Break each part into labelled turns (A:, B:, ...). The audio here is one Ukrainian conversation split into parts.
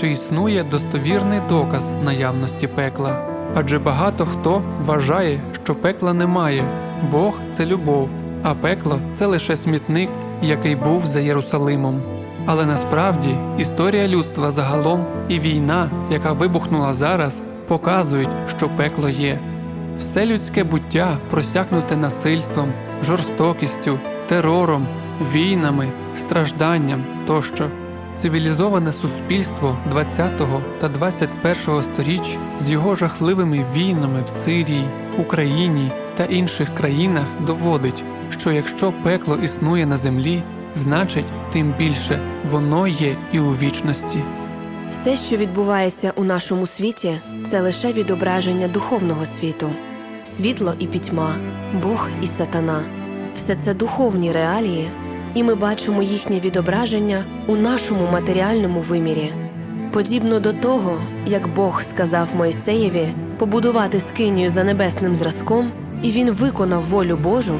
A: чи існує достовірний доказ наявності пекла. Адже багато хто вважає, що пекла немає. Бог це любов, а пекло це лише смітник, який був за Єрусалимом. Але насправді історія людства загалом і війна, яка вибухнула зараз, показують, що пекло є. Все людське буття просякнуте насильством, жорстокістю, терором, війнами, стражданням тощо. Цивілізоване суспільство 20-го та 21-го сторіч з його жахливими війнами в Сирії, Україні та інших країнах доводить, що якщо пекло існує на землі, значить тим більше воно є і у вічності.
B: Все, що відбувається у нашому світі, це лише відображення духовного світу. Світло і пітьма, Бог і сатана все це духовні реалії, і ми бачимо їхнє відображення у нашому матеріальному вимірі. Подібно до того, як Бог сказав Мойсеєві побудувати скинію за небесним зразком, і він виконав волю Божу,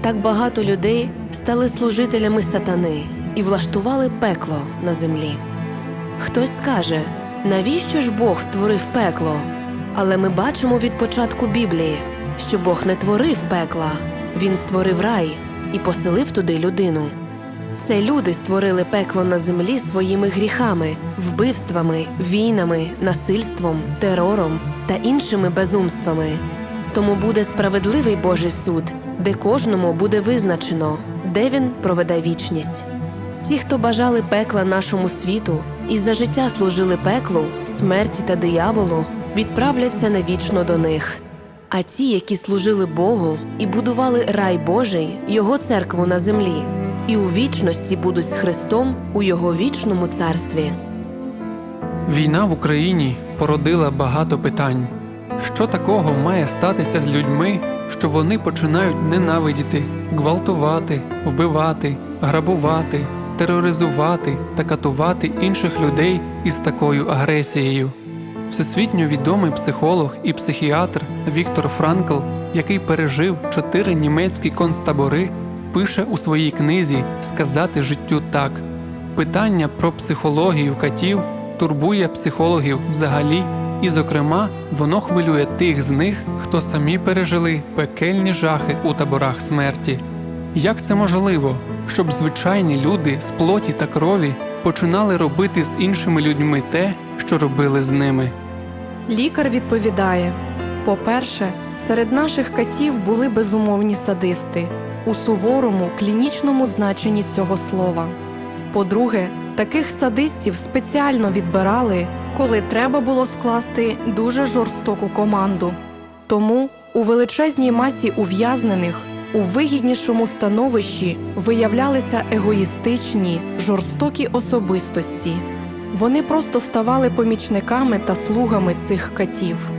B: так багато людей стали служителями сатани і влаштували пекло на землі. Хтось скаже, навіщо ж Бог створив пекло? Але ми бачимо від початку Біблії, що Бог не творив пекла, Він створив рай і поселив туди людину. Це люди створили пекло на землі своїми гріхами, вбивствами, війнами, насильством, терором та іншими безумствами. Тому буде справедливий Божий суд, де кожному буде визначено, де він проведе вічність. Ті, хто бажали пекла нашому світу і за життя служили пеклу, смерті та дияволу, відправляться навічно до них. А ті, які служили Богу і будували рай Божий, його церкву на землі, і у вічності будуть з Христом у його вічному царстві.
A: Війна в Україні породила багато питань. Що такого має статися з людьми, що вони починають ненавидіти, гвалтувати, вбивати, грабувати, тероризувати та катувати інших людей із такою агресією? Всесвітньо відомий психолог і психіатр Віктор Франкл, який пережив чотири німецькі концтабори, пише у своїй книзі Сказати життю так. Питання про психологію катів турбує психологів взагалі, і, зокрема, воно хвилює тих з них, хто самі пережили пекельні жахи у таборах смерті. Як це можливо, щоб звичайні люди з плоті та крові починали робити з іншими людьми те, що робили з ними?
C: Лікар відповідає: по-перше, серед наших катів були безумовні садисти у суворому клінічному значенні цього слова. По-друге, таких садистів спеціально відбирали, коли треба було скласти дуже жорстоку команду. Тому у величезній масі ув'язнених у вигіднішому становищі виявлялися егоїстичні, жорстокі особистості. Вони просто ставали помічниками та слугами цих катів.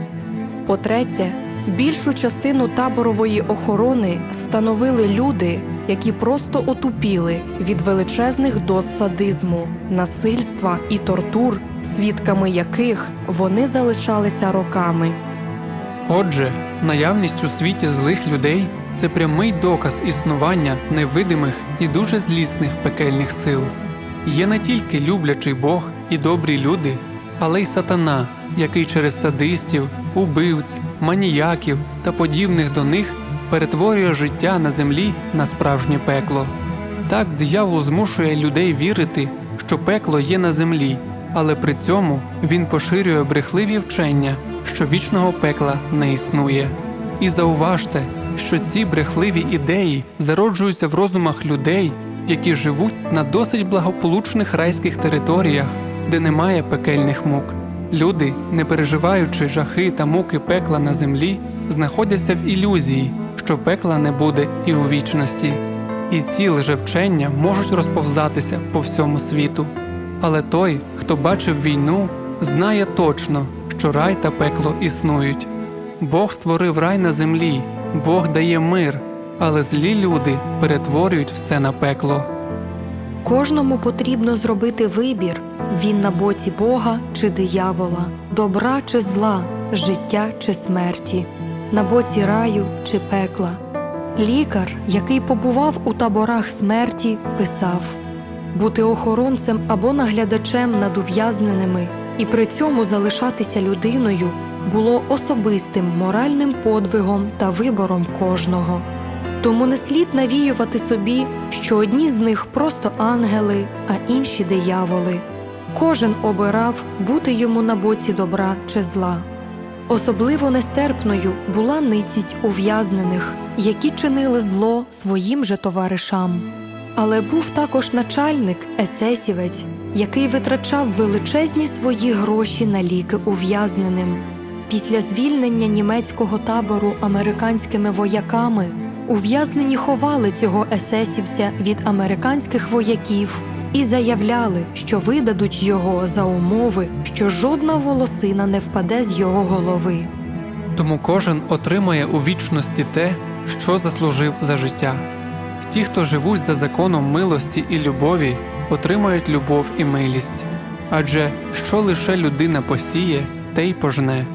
C: По-третє, більшу частину таборової охорони становили люди, які просто отупіли від величезних доз садизму, насильства і тортур, свідками яких вони залишалися роками.
A: Отже, наявність у світі злих людей це прямий доказ існування невидимих і дуже злісних пекельних сил. Є не тільки люблячий Бог і добрі люди, але й сатана, який через садистів, убивць, маніяків та подібних до них перетворює життя на землі на справжнє пекло. Так диявол змушує людей вірити, що пекло є на землі, але при цьому він поширює брехливі вчення, що вічного пекла не існує. І зауважте, що ці брехливі ідеї зароджуються в розумах людей, які живуть на досить благополучних райських територіях, де немає пекельних мук. Люди, не переживаючи жахи та муки пекла на землі, знаходяться в ілюзії, що пекла не буде і у вічності. І ці лжевчення можуть розповзатися по всьому світу. Але той, хто бачив війну, знає точно, що рай та пекло існують. Бог створив рай на землі, Бог дає мир, але злі люди перетворюють все на пекло.
D: Кожному потрібно зробити вибір: він на боці Бога чи диявола, добра чи зла, життя чи смерті, на боці раю чи пекла. Лікар, який побував у таборах смерті, писав: бути охоронцем або наглядачем над ув'язненими і при цьому залишатися людиною було особистим моральним подвигом та вибором кожного. Тому не слід навіювати собі, що одні з них просто ангели, а інші дияволи. Кожен обирав бути йому на боці добра чи зла. Особливо нестерпною була ницість ув'язнених, які чинили зло своїм же товаришам. Але був також начальник есесівець, який витрачав величезні свої гроші на ліки ув'язненим. Після звільнення німецького табору американськими вояками ув'язнені ховали цього есесівця від американських вояків і заявляли, що видадуть його за умови, що жодна волосина не впаде з його голови.
A: Тому кожен отримає у вічності те, що заслужив за життя. Ті, хто живуть за законом милості і любові, отримають любов і милість. Адже що лише людина посіє, те й пожне.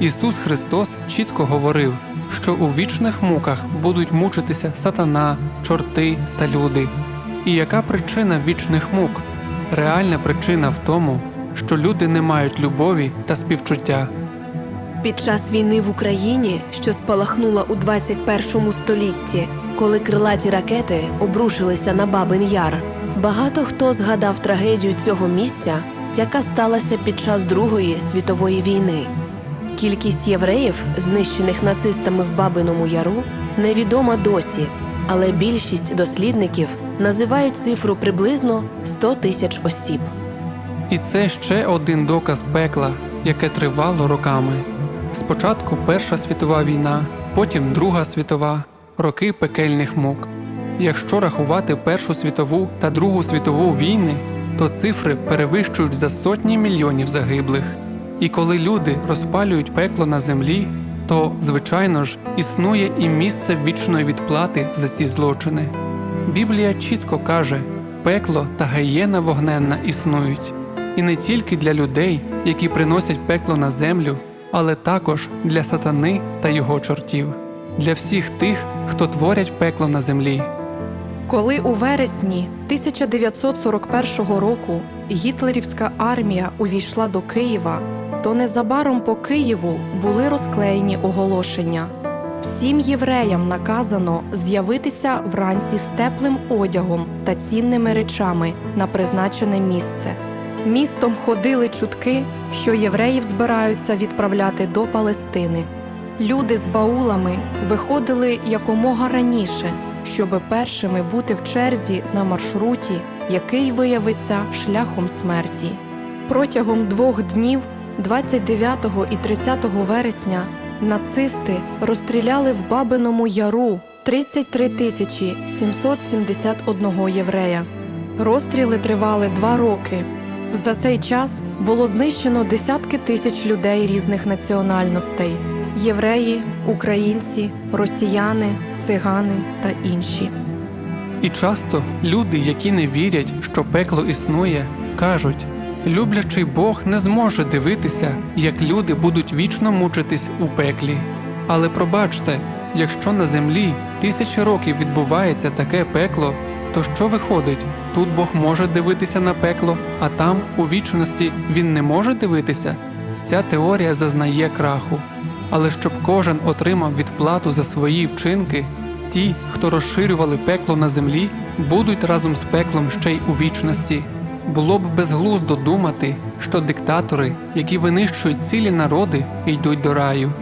A: Ісус Христос чітко говорив, що у вічних муках будуть мучитися сатана, чорти та люди. І яка причина вічних мук? Реальна причина в тому, що люди не мають любові та співчуття.
B: Під час війни в Україні, що спалахнула у 21 столітті, коли крилаті ракети обрушилися на Бабин Яр, багато хто згадав трагедію цього місця, яка сталася під час Другої світової війни. Кількість євреїв, знищених нацистами в Бабиному Яру, невідома досі, але більшість дослідників називають цифру приблизно 100 тисяч осіб.
A: І це ще один доказ пекла, яке тривало роками. Спочатку Перша світова війна, потім Друга світова, роки пекельних мук. Якщо рахувати Першу світову та Другу світову війни, то цифри перевищують за сотні мільйонів загиблих. І коли люди розпалюють пекло на землі, то, звичайно ж, існує і місце вічної відплати за ці злочини. Біблія чітко каже, пекло та гієна вогненна існують, і не тільки для людей, які приносять пекло на землю, але також для сатани та його чортів, для всіх тих, хто творять пекло на землі.
C: Коли у вересні 1941 року гітлерівська армія увійшла до Києва, то незабаром по Києву були розклеєні оголошення. Всім євреям наказано з'явитися вранці з теплим одягом та цінними речами на призначене місце. Містом ходили чутки, що євреїв збираються відправляти до Палестини. Люди з баулами виходили якомога раніше, щоб першими бути в черзі на маршруті, який виявиться шляхом смерті. Протягом двох днів, 29 і 30 вересня, нацисти розстріляли в Бабиному Яру 33 тисячі 771 єврея. Розстріли тривали два роки. За цей час було знищено десятки тисяч людей різних національностей: євреї, українці, росіяни, цигани та інші.
A: І часто люди, які не вірять, що пекло існує, кажуть: люблячий Бог не зможе дивитися, як люди будуть вічно мучитись у пеклі. Але пробачте, якщо на землі тисячі років відбувається таке пекло, то що виходить? Тут Бог може дивитися на пекло, а там, у вічності, він не може дивитися? Ця теорія зазнає краху. Але щоб кожен отримав відплату за свої вчинки, ті, хто розширювали пекло на землі, будуть разом з пеклом ще й у вічності. Було б безглуздо думати, що диктатори, які винищують цілі народи, йдуть до раю.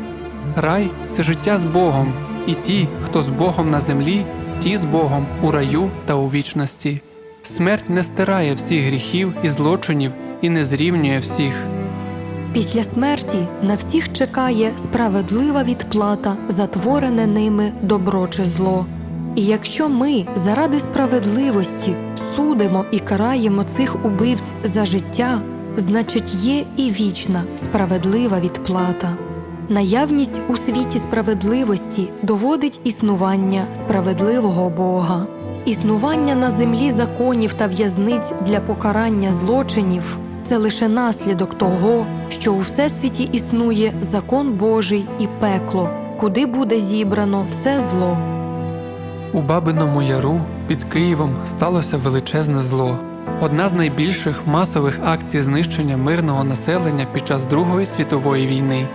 A: Рай це життя з Богом, і ті, хто з Богом на землі, ті з Богом у раю та у вічності. Смерть не стирає всіх гріхів і злочинів і не зрівнює всіх.
D: Після смерті на всіх чекає справедлива відплата за творене ними добро чи зло. І якщо ми заради справедливості судимо і караємо цих убивць за життя, значить є і вічна справедлива відплата. Наявність у світі справедливості доводить існування справедливого Бога. Існування на землі законів та в'язниць для покарання злочинів це лише наслідок того, що у всесвіті існує закон Божий і пекло, куди буде зібрано все зло.
A: У Бабиному Яру під Києвом сталося величезне зло. Одна з найбільших масових акцій знищення мирного населення під час Другої світової війни.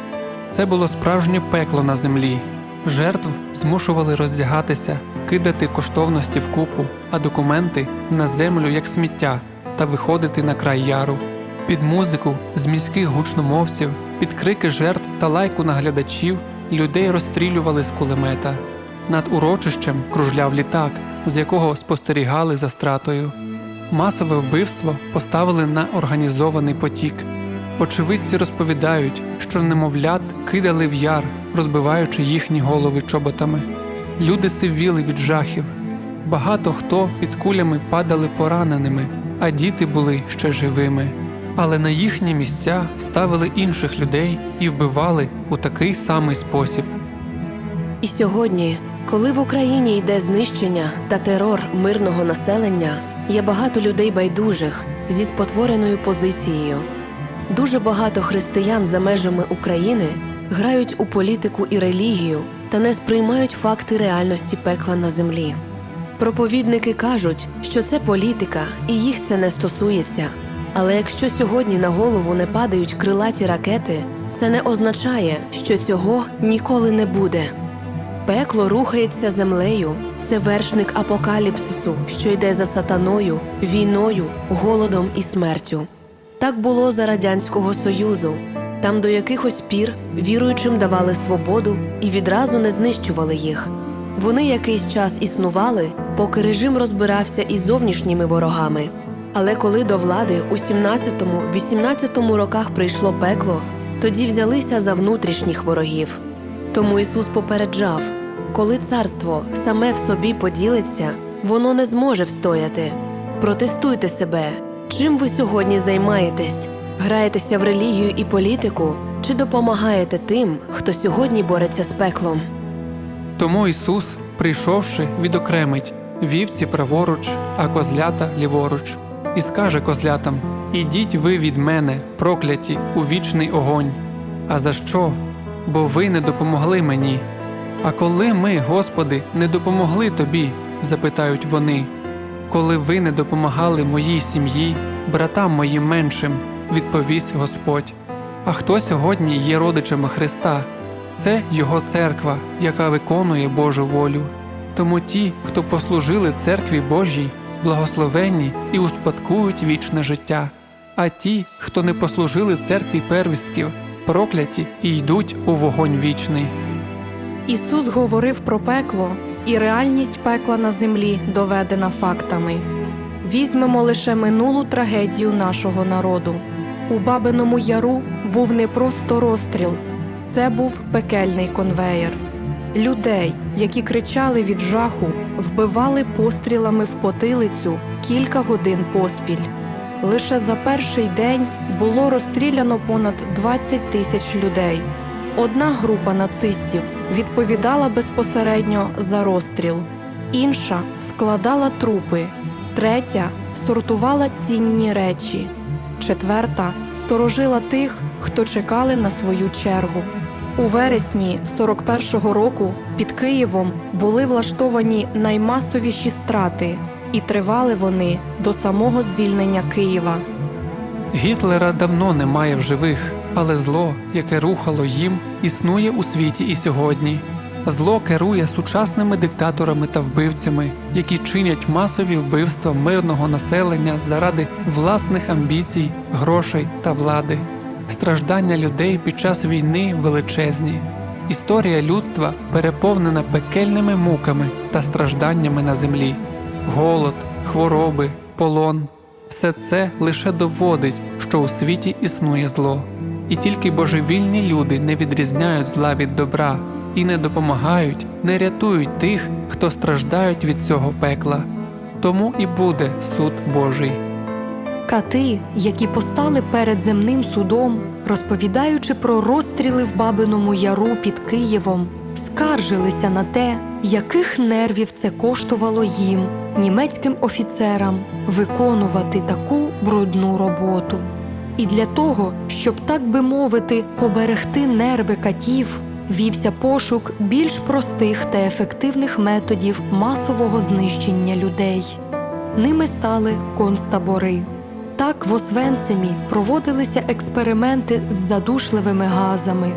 A: Це було справжнє пекло на землі. Жертв змушували роздягатися, кидати коштовності в купу, а документи на землю як сміття та виходити на край яру. Під музику з міських гучномовців, під крики жертв та лайку наглядачів людей розстрілювали з кулемета. Над урочищем кружляв літак, з якого спостерігали за стратою. Масове вбивство поставили на організований потік. Очевидці розповідають, що немовлят кидали в яр, розбиваючи їхні голови чоботами. Люди сивіли від жахів. Багато хто під кулями падали пораненими, а діти були ще живими. Але на їхні місця ставили інших людей і вбивали у такий самий спосіб.
B: І сьогодні, коли в Україні йде знищення та терор мирного населення, є багато людей байдужих зі спотвореною позицією. Дуже багато християн за межами України грають у політику і релігію та не сприймають факти реальності пекла на землі. Проповідники кажуть, що це політика і їх це не стосується. Але якщо сьогодні на голову не падають крилаті ракети, це не означає, що цього ніколи не буде. Пекло рухається землею. Це вершник апокаліпсису, що йде за сатаною, війною, голодом і смертю. Так було за Радянського Союзу. Там до якихось пір віруючим давали свободу і відразу не знищували їх. Вони якийсь час існували, поки режим розбирався із зовнішніми ворогами. Але коли до влади у 17-18 роках прийшло пекло, тоді взялися за внутрішніх ворогів. Тому Ісус попереджав: коли царство саме в собі поділиться, воно не зможе встояти. Протестуйте себе, чим ви сьогодні займаєтесь? Граєтеся в релігію і політику чи допомагаєте тим, хто сьогодні бореться з пеклом?
A: Тому Ісус, прийшовши, відокремить вівці праворуч, а козлята ліворуч, і скаже козлятам: Ідіть ви від мене, прокляті, у вічний огонь. А за що? Бо ви не допомогли мені. А коли ми, Господи, не допомогли тобі, запитають вони. Коли ви не допомагали моїй сім'ї, братам моїм меншим, відповість Господь. А хто сьогодні є родичами Христа? Це Його церква, яка виконує Божу волю. Тому ті, хто послужили церкві Божій, благословенні і успадкують вічне життя, а ті, хто не послужили церкві первістків, прокляті і йдуть у вогонь вічний.
C: Ісус говорив про пекло, і реальність пекла на землі доведена фактами. Візьмемо лише минулу трагедію нашого народу. У Бабиному Яру був не просто розстріл, це був пекельний конвеєр. Людей, які кричали від жаху, вбивали пострілами в потилицю кілька годин поспіль. Лише за перший день було розстріляно понад 20 тисяч людей. Одна група нацистів відповідала безпосередньо за розстріл, інша складала трупи, третя сортувала цінні речі, четверта сторожила тих, хто чекали на свою чергу. У вересні 41-го року під Києвом були влаштовані наймасовіші страти, і тривали вони до самого звільнення Києва.
A: Гітлера давно немає в живих, але зло, яке рухало їм, існує у світі і сьогодні. Зло керує сучасними диктаторами та вбивцями, які чинять масові вбивства мирного населення заради власних амбіцій, грошей та влади. Страждання людей під час війни величезні. Історія людства переповнена пекельними муками та стражданнями на землі. Голод, хвороби, полон все це лише доводить, що у світі існує зло, і тільки божевільні люди не відрізняють зла від добра і не допомагають, не рятують тих, хто страждають від цього пекла. Тому і буде суд Божий.
D: Кати, які постали перед земним судом, розповідаючи про розстріли в Бабиному Яру під Києвом, скаржилися на те, яких нервів це коштувало їм, німецьким офіцерам, виконувати таку брудну роботу. І для того, щоб так би мовити, поберегти нерви катів, вівся пошук більш простих та ефективних методів масового знищення людей. Ними стали концтабори. Так в Освенцимі проводилися експерименти з задушливими газами.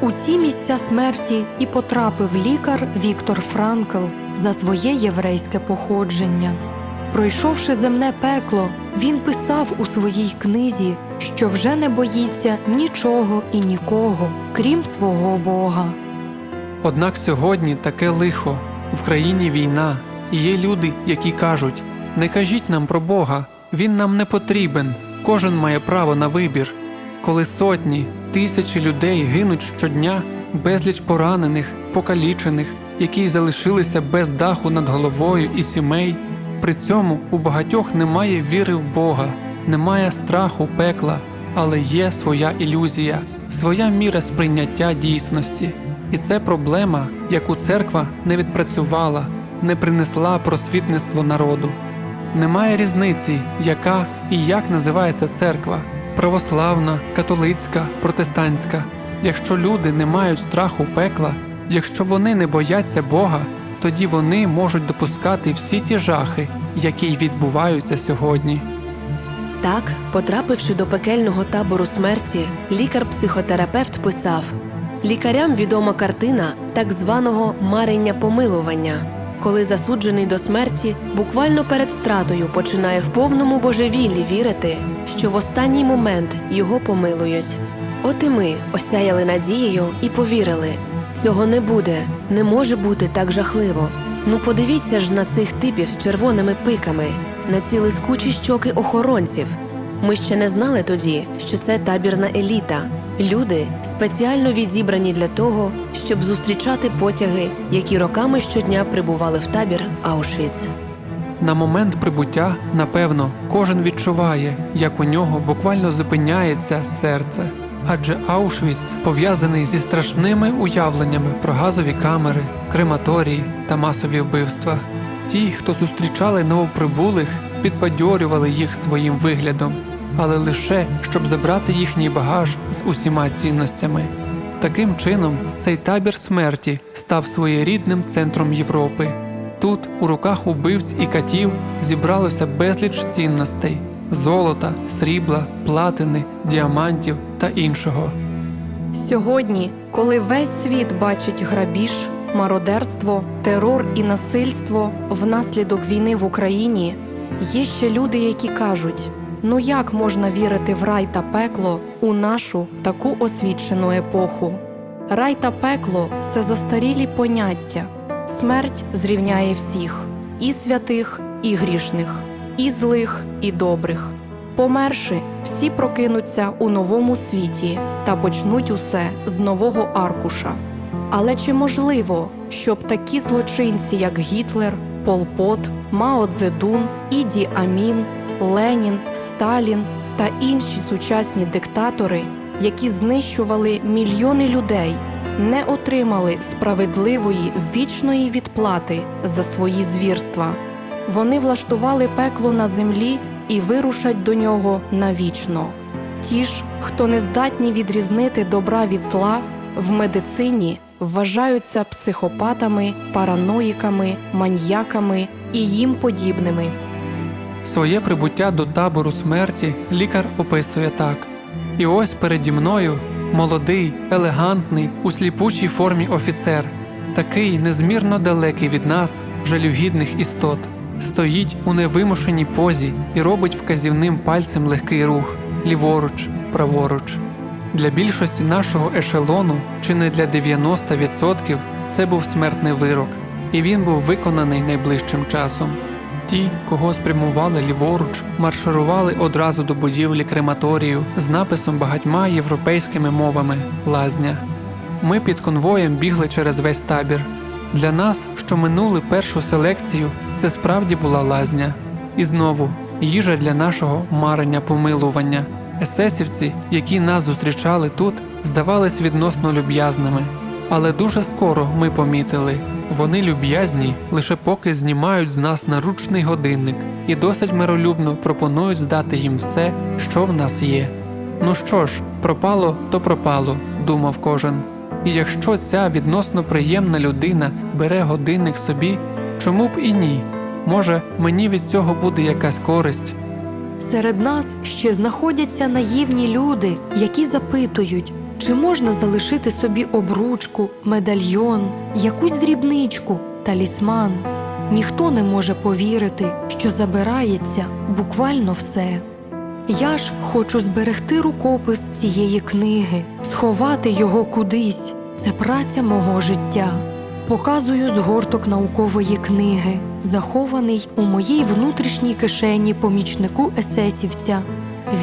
D: У ці місця смерті і потрапив лікар Віктор Франкл за своє єврейське походження. Пройшовши земне пекло, він писав у своїй книзі, що вже не боїться нічого і нікого, крім свого Бога.
A: Однак сьогодні таке лихо, в країні війна, і є люди, які кажуть: не кажіть нам про Бога, Він нам не потрібен, кожен має право на вибір. Коли сотні, тисячі людей гинуть щодня, безліч поранених, покалічених, які залишилися без даху над головою і сімей, при цьому у багатьох немає віри в Бога, немає страху пекла, але є своя ілюзія, своя міра сприйняття дійсності. І це проблема, яку церква не відпрацювала, не принесла просвітництво народу. Немає різниці, яка і як називається церква православна, католицька, протестантська. Якщо люди не мають страху пекла, якщо вони не бояться Бога, тоді вони можуть допускати всі ті жахи, які й відбуваються сьогодні.
B: Так, потрапивши до пекельного табору смерті, лікар-психотерапевт писав: лікарям відома картина так званого марення помилування, коли засуджений до смерті буквально перед стратою починає в повному божевіллі вірити, що в останній момент його помилують. От і ми осяяли надією і повірили: цього не буде, не може бути так жахливо. Ну подивіться ж на цих типів з червоними пиками, на ці лискучі щоки охоронців. Ми ще не знали тоді, що це табірна еліта, люди, спеціально відібрані для того, щоб зустрічати потяги, які роками щодня прибували в табір Аушвіц.
A: На момент прибуття, напевно, кожен відчуває, як у нього буквально зупиняється серце. Адже Аушвіц пов'язаний зі страшними уявленнями про газові камери, крематорії та масові вбивства. Ті, хто зустрічали новоприбулих, підбадьорювали їх своїм виглядом, але лише щоб забрати їхній багаж з усіма цінностями. Таким чином, цей табір смерті став своєрідним центром Європи. Тут, у руках убивць і катів, зібралося безліч цінностей золота, срібла, платини, діамантів та іншого.
C: Сьогодні, коли весь світ бачить грабіж, мародерство, терор і насильство внаслідок війни в Україні, є ще люди, які кажуть: ну як можна вірити в рай та пекло у нашу таку освічену епоху? Рай та пекло це застарілі поняття. Смерть зрівняє всіх і святих, і грішних, і злих, і добрих. Померши, всі прокинуться у новому світі та почнуть усе з нового аркуша. Але чи можливо, щоб такі злочинці, як Гітлер, Пол Пот, Мао Цзедун, Іді Амін, Ленін, Сталін та інші сучасні диктатори, які знищували мільйони людей, не отримали справедливої вічної відплати за свої звірства? Вони влаштували пекло на землі і вирушать до нього навічно. Ті ж, хто не здатні відрізнити добра від зла, в медицині вважаються психопатами, параноїками, маньяками і їм подібними.
A: Своє прибуття до табору смерті лікар описує так: і ось переді мною молодий, елегантний, у сліпучій формі офіцер, такий незмірно далекий від нас, жалюгідних істот, стоїть у невимушеній позі і робить вказівним пальцем легкий рух ліворуч, праворуч. Для більшості нашого ешелону, чи не для 90%, це був смертний вирок, і він був виконаний найближчим часом. Ті, кого спрямували ліворуч, марширували одразу до будівлі крематорію з написом багатьма європейськими мовами лазня. Ми під конвоєм бігли через весь табір. Для нас, що минули першу селекцію, це справді була лазня. І знову їжа для нашого марення помилування. Есесівці, які нас зустрічали тут, здавались відносно люб'язними. Але дуже скоро ми помітили, вони люб'язні лише поки знімають з нас наручний годинник і досить миролюбно пропонують здати їм все, що в нас є. Ну що ж, пропало, то пропало, думав кожен. І якщо ця відносно приємна людина бере годинник собі, чому б і ні? Може, мені від цього буде якась користь.
D: Серед нас ще знаходяться наївні люди, які запитують, чи можна залишити собі обручку, медальйон, якусь дрібничку, талісман. Ніхто не може повірити, що забирається буквально все. Я ж хочу зберегти рукопис цієї книги, сховати його кудись. Це праця мого життя. Показую згорток наукової книги, захований у моїй внутрішній кишені помічнику есесівця.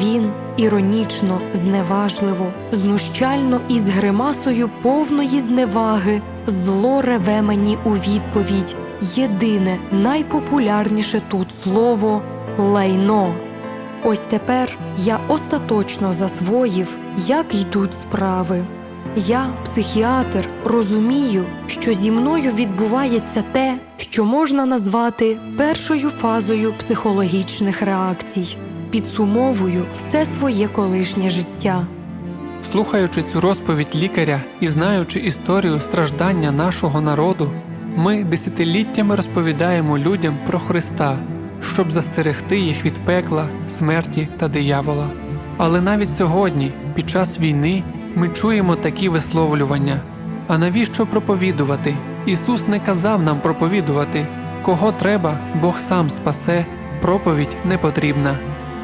D: Він іронічно, зневажливо, знущально і з гримасою повної зневаги зло реве мені у відповідь. Єдине найпопулярніше тут слово лайно. Ось тепер я остаточно засвоїв, як йдуть справи. Я, психіатр, розумію, що зі мною відбувається те, що можна назвати першою фазою психологічних реакцій. Підсумовую все своє колишнє життя.
A: Слухаючи цю розповідь лікаря і знаючи історію страждання нашого народу, ми десятиліттями розповідаємо людям про Христа, щоб застерегти їх від пекла, смерті та диявола. Але навіть сьогодні, під час війни, ми чуємо такі висловлювання. А навіщо проповідувати? Ісус не казав нам проповідувати. Кого треба, Бог сам спасе, проповідь не потрібна.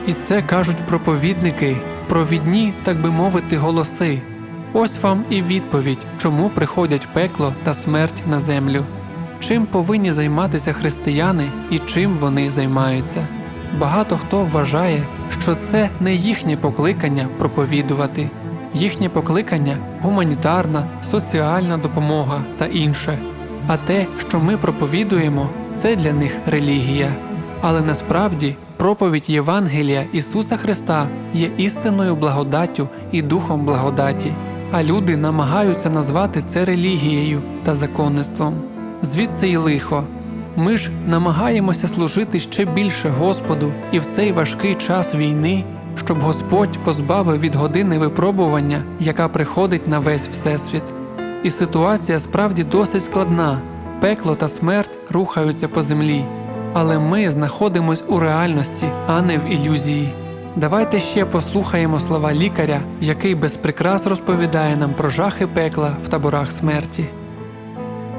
A: І це кажуть проповідники, провідні, так би мовити, голоси. Ось вам і відповідь, чому приходять пекло та смерть на землю. Чим повинні займатися християни і чим вони займаються. Багато хто вважає, що це не їхнє покликання проповідувати, їхнє покликання гуманітарна, соціальна допомога та інше. А те, що ми проповідуємо, це для них релігія. Але насправді проповідь Євангелія Ісуса Христа є істинною благодаттю і духом благодаті, а люди намагаються назвати це релігією та законництвом. Звідси й лихо. Ми ж намагаємося служити ще більше Господу і в цей важкий час війни, щоб Господь позбавив від години випробування, яка приходить на весь Всесвіт. І ситуація справді досить складна. Пекло та смерть рухаються по землі. Але ми знаходимось у реальності, а не в ілюзії. Давайте ще послухаємо слова лікаря, який без прикрас розповідає нам про жахи пекла в таборах смерті.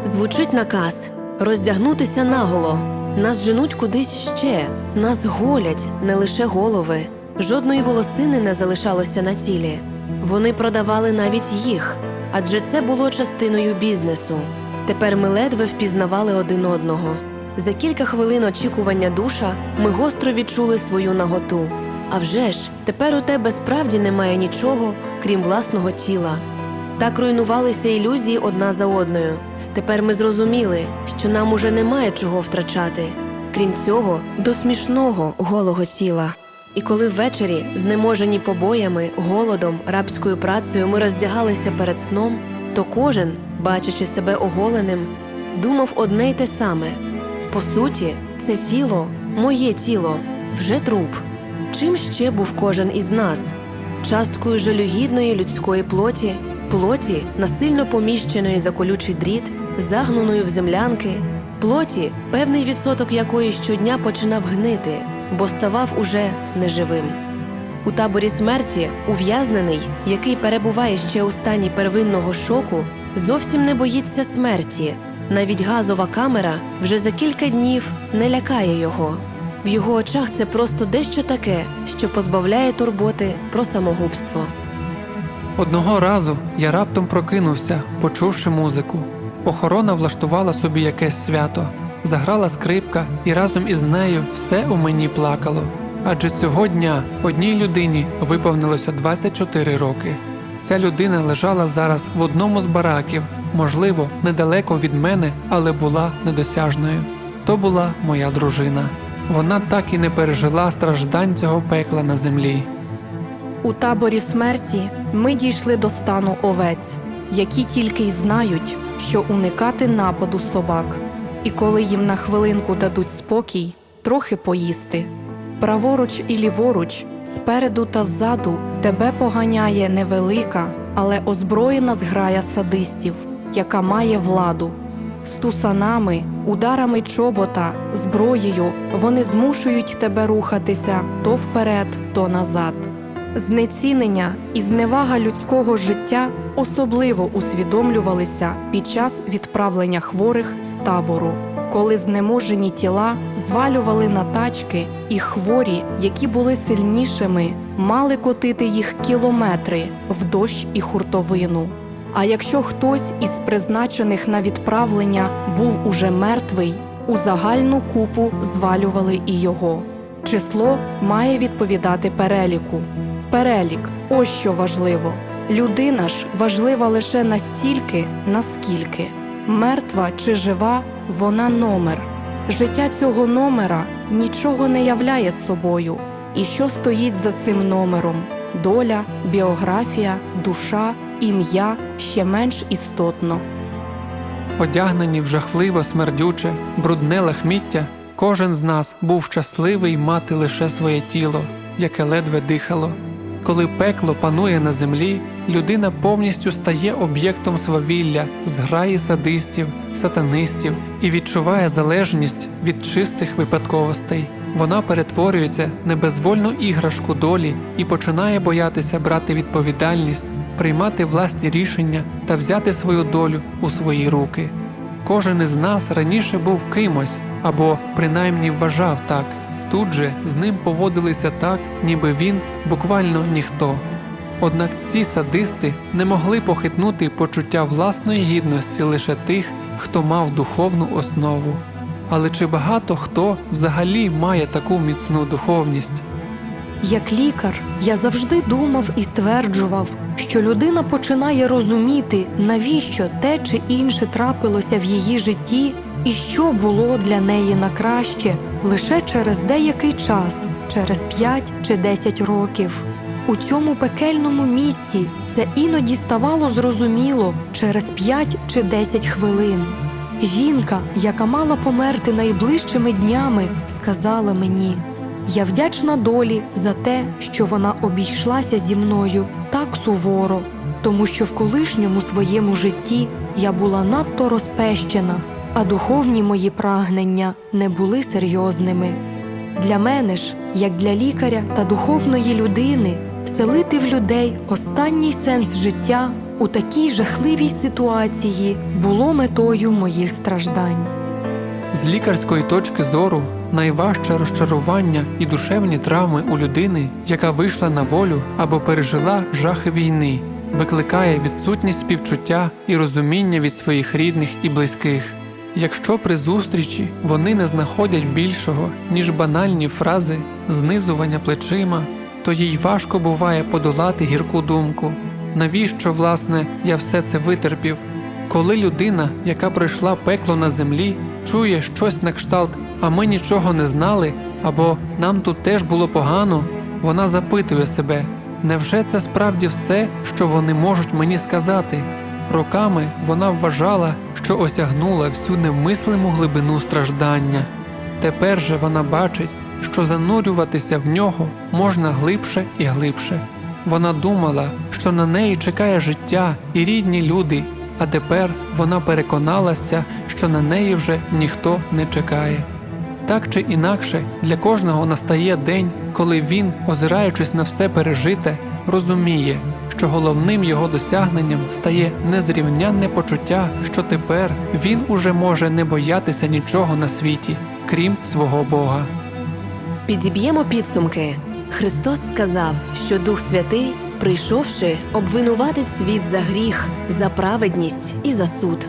B: Звучить наказ роздягнутися наголо. Нас женуть кудись ще, нас голять не лише голови. Жодної волосини не залишалося на тілі. Вони продавали навіть їх, адже це було частиною бізнесу. Тепер ми ледве впізнавали один одного. За кілька хвилин очікування душа ми гостро відчули свою наготу. А вже ж, тепер у тебе справді немає нічого, крім власного тіла. Так руйнувалися ілюзії одна за одною. Тепер ми зрозуміли, що нам уже немає чого втрачати, крім цього, до смішного голого тіла. І коли ввечері, знеможені побоями, голодом, рабською працею, ми роздягалися перед сном, то кожен, бачачи себе оголеним, думав одне й те саме. По суті, це тіло, моє тіло, вже труп. Чим ще був кожен із нас? Часткою жалюгідної людської плоті, плоті, насильно поміщеної за колючий дріт, загнаною в землянки, плоті, певний відсоток якої щодня починав гнити, бо ставав уже неживим. У таборі смерті ув'язнений, який перебуває ще у стані первинного шоку, зовсім не боїться смерті. Навіть газова камера вже за кілька днів не лякає його. В його очах це просто дещо таке, що позбавляє турботи про самогубство.
A: Одного разу я раптом прокинувся, почувши музику. Охорона влаштувала собі якесь свято, заграла скрипка, і разом із нею все у мені плакало. Адже цього дня одній людині виповнилося 24 роки. Ця людина лежала зараз в одному з бараків, можливо, недалеко від мене, але була недосяжною. То була моя дружина. Вона так і не пережила страждань цього пекла на землі.
C: У таборі смерті ми дійшли до стану овець, які тільки й знають, що уникати нападу собак, і коли їм на хвилинку дадуть спокій, трохи поїсти. Праворуч і ліворуч, спереду та ззаду тебе поганяє невелика, але озброєна зграя садистів, яка має владу. стусанами, ударами чобота, зброєю вони змушують тебе рухатися то вперед, то назад. Знецінення і зневага людського життя особливо усвідомлювалися під час відправлення хворих з табору, коли знеможені тіла звалювали на тачки, і хворі, які були сильнішими, мали котити їх кілометри в дощ і хуртовину. А якщо хтось із призначених на відправлення був уже мертвий, у загальну купу звалювали і його. Число має відповідати переліку. Перелік ось що важливо. Людина ж важлива лише настільки, наскільки мертва чи жива, вона номер. Життя цього номера нічого не являє собою. І що стоїть за цим номером? Доля, біографія, душа, ім'я ще менш істотно.
A: Одягнені в жахливо смердюче, брудне лахміття, кожен з нас був щасливий мати лише своє тіло, яке ледве дихало. Коли пекло панує на землі, людина повністю стає об'єктом свавілля, зграї садистів, сатанистів і відчуває залежність від чистих випадковостей. Вона перетворюється на безвольну іграшку долі і починає боятися брати відповідальність, приймати власні рішення та взяти свою долю у свої руки. Кожен із нас раніше був кимось або принаймні вважав так. Тут же з ним поводилися так, ніби він буквально ніхто. Однак ці садисти не могли похитнути почуття власної гідності лише тих, хто мав духовну основу. Але чи багато хто взагалі має таку міцну духовність?
D: Як лікар, я завжди думав і стверджував, що людина починає розуміти, навіщо те чи інше трапилося в її житті, і що було для неї на краще лише через деякий час, через 5 чи 10 років. У цьому пекельному місці це іноді ставало зрозуміло через 5 чи 10 хвилин. Жінка, яка мала померти найближчими днями, сказала мені: я вдячна долі за те, що вона обійшлася зі мною так суворо, тому що в колишньому своєму житті я була надто розпещена, а духовні мої прагнення не були серйозними. Для мене ж, як для лікаря та духовної людини, вселити в людей останній сенс життя у такій жахливій ситуації було метою моїх страждань.
A: З лікарської точки зору найважче розчарування і душевні травми у людини, яка вийшла на волю або пережила жахи війни, викликає відсутність співчуття і розуміння від своїх рідних і близьких. Якщо при зустрічі вони не знаходять більшого, ніж банальні фрази, знизування плечима, то їй важко буває подолати гірку думку. Навіщо, власне, я все це витерпів? Коли людина, яка пройшла пекло на землі, чує щось на кшталт, а ми нічого не знали, або нам тут теж було погано, вона запитує себе, невже це справді все, що вони можуть мені сказати? Роками вона вважала, що осягнула всю немислиму глибину страждання. Тепер же вона бачить, що занурюватися в нього можна глибше і глибше. Вона думала, що на неї чекає життя і рідні люди, а тепер вона переконалася, що на неї вже ніхто не чекає. Так чи інакше, для кожного настає день, коли він, озираючись на все пережите, розуміє, що головним його досягненням стає незрівнянне почуття, що тепер він уже може не боятися нічого на світі, крім свого Бога.
B: Підіб'ємо підсумки. Христос сказав, що Дух Святий, прийшовши, обвинуватить світ за гріх, за праведність і за суд.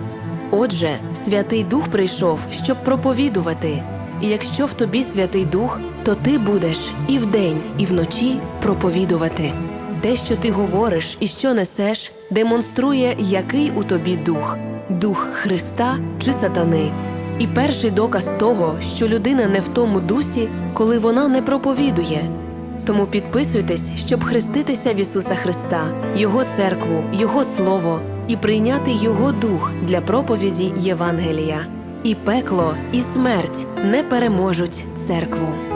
B: Отже, Святий Дух прийшов, щоб проповідувати. І якщо в тобі Святий Дух, то ти будеш і вдень, і вночі проповідувати. Те, що ти говориш і що несеш, демонструє, який у тобі дух дух Христа чи сатани. І перший доказ того, що людина не в тому дусі, коли вона не проповідує. Тому підписуйтесь, щоб хреститися в Ісуса Христа, Його церкву, Його Слово і прийняти Його дух для проповіді Євангелія. І пекло, і смерть не переможуть церкву.